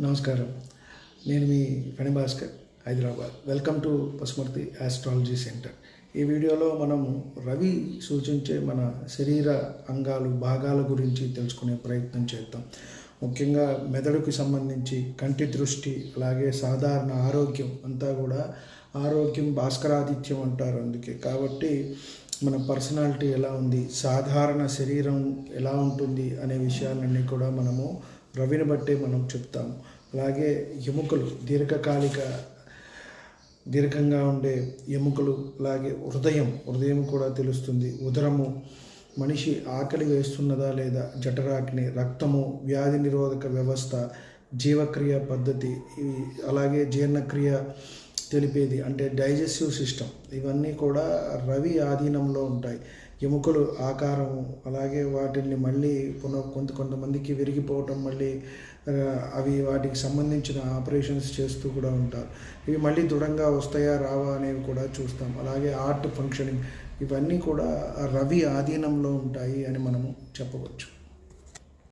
నమస్కారం. నేను మీ Phanibhaskar Hyderabad. Welcome to Pasumarthi astrology centre ఈ వీడియోలో మనం రవి సూచించే మన శరీర అంగాలు భాగాల గురించి తెలుసుకునే ప్రయత్నం చేద్దాం. ముఖ్యంగా మెదడుకి సంబంధించి కంటి దృష్టి అలాగే సాధారణ ఆరోగ్యం అంతా కూడా ఆరోగ్యం భాస్కరాదిత్యం అంటారు అందుకే. కాబట్టి మన పర్సనాలిటీ ఎలా ఉంది సాధారణ శరీరం ఎలా ఉంటుంది అనే విషయాలన్నీ కూడా మనము రవిని బట్టే మనం చెప్తాము. అలాగే ఎముకలు దీర్ఘకాలిక దీర్ఘంగా ఉండే ఎముకలు అలాగే హృదయం హృదయం కూడా తెలుస్తుంది. ఉదరము మనిషి ఆకలి వేస్తున్నదా లేదా జఠరాగ్ని రక్తము వ్యాధి నిరోధక వ్యవస్థ జీవక్రియ పద్ధతి అలాగే జీర్ణక్రియ తెలిపేది. అంటే డైజెస్టివ్ సిస్టమ్. ఇవన్నీ కూడా రవి ఆధీనంలో ఉంటాయి. ఎముకలు ఆకారం అలాగే వాటిని మళ్ళీ పునః కొంత కొంతమందికి విరిగిపోవటం మళ్ళీ అవి వాటికి సంబంధించిన ఆపరేషన్స్ చేస్తూ కూడా ఉంటారు. ఇవి మళ్ళీ దృఢంగా వస్తాయా రావా అనేవి కూడా చూస్తాం. అలాగే ఆర్ట్ ఫంక్షనింగ్. ఇవన్నీ కూడా రవి ఆధీనంలో ఉంటాయి అని మనము చెప్పవచ్చు.